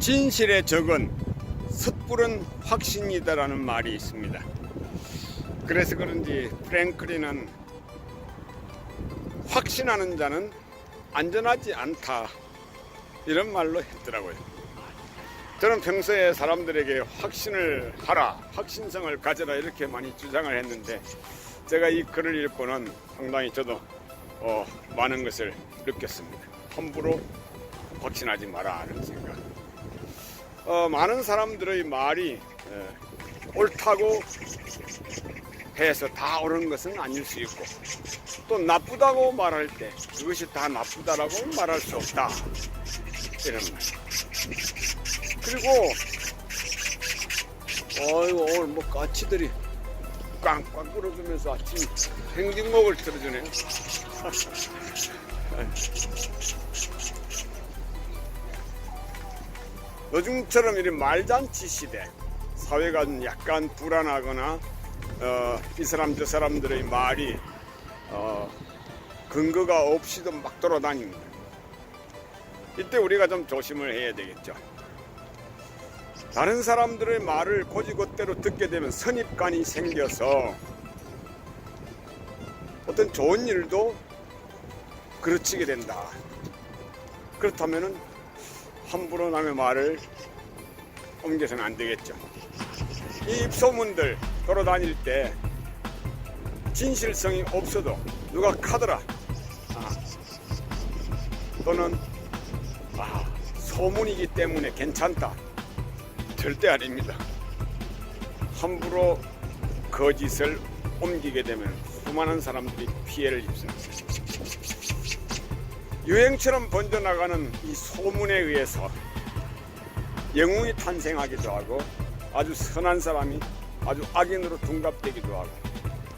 진실의 적은 섣부른 확신이다라는 말이 있습니다. 그래서 그런지 프랭클린은 확신하는 자는 안전하지 않다 이런 말로 했더라고요. 저는 평소에 사람들에게 확신을 하라, 확신성을 가져라 이렇게 많이 주장을 했는데 제가 이 글을 읽고는 상당히 저도 어, 많은 것을 느꼈습니다. 함부로 확신하지 마라 하는 생각. 어, 많은 사람들의 말이 에, 옳다고 해서 다 옳은 것은 아닐 수 있고 또 나쁘다고 말할 때 그것이 다 나쁘다라고 말할 수 없다 이런 말. 그리고 어이구 오늘 뭐 까치들이 꽝꽝 끓어주면서 아침 행진곡을 틀어주네 요. 요즘처럼 이런 말잔치 시대 사회가 좀 약간 불안하거나 어, 이 사람 저 사람들의 말이 어, 근거가 없이도 막 돌아다닙니다. 이때 우리가 좀 조심을 해야 되겠죠. 다른 사람들의 말을 고지고대로 듣게 되면 선입관이 생겨서 어떤 좋은 일도 그르치게 된다. 그렇다면은 함부로 남의 말을 옮겨서는 안 되겠죠. 이 입소문들 돌아다닐 때 진실성이 없어도 누가 카더라 아, 또는 아, 소문이기 때문에 괜찮다 절대 아닙니다. 함부로 거짓을 옮기게 되면 수많은 사람들이 피해를 입습니다. 유행처럼 번져나가는 이 소문에 의해서 영웅이 탄생하기도 하고 아주 선한 사람이 아주 악인으로 둔갑되기도 하고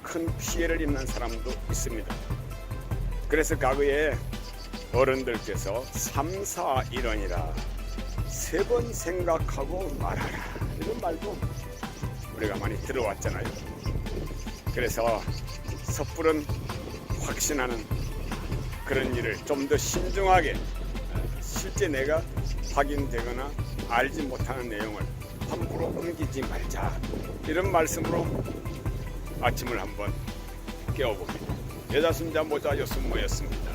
큰 피해를 입는 사람도 있습니다. 그래서 과거에 어른들께서 3, 4, 1원이라 세 번 생각하고 말하라 이런 말도 우리가 많이 들어왔잖아요. 그래서 섣부른 확신하는 그런 일을 좀 더 신중하게 실제 내가 확인되거나 알지 못하는 내용을 함부로 옮기지 말자 이런 말씀으로 아침을 한번 깨워봅니다. 여자 순자 모자 여순모였습니다.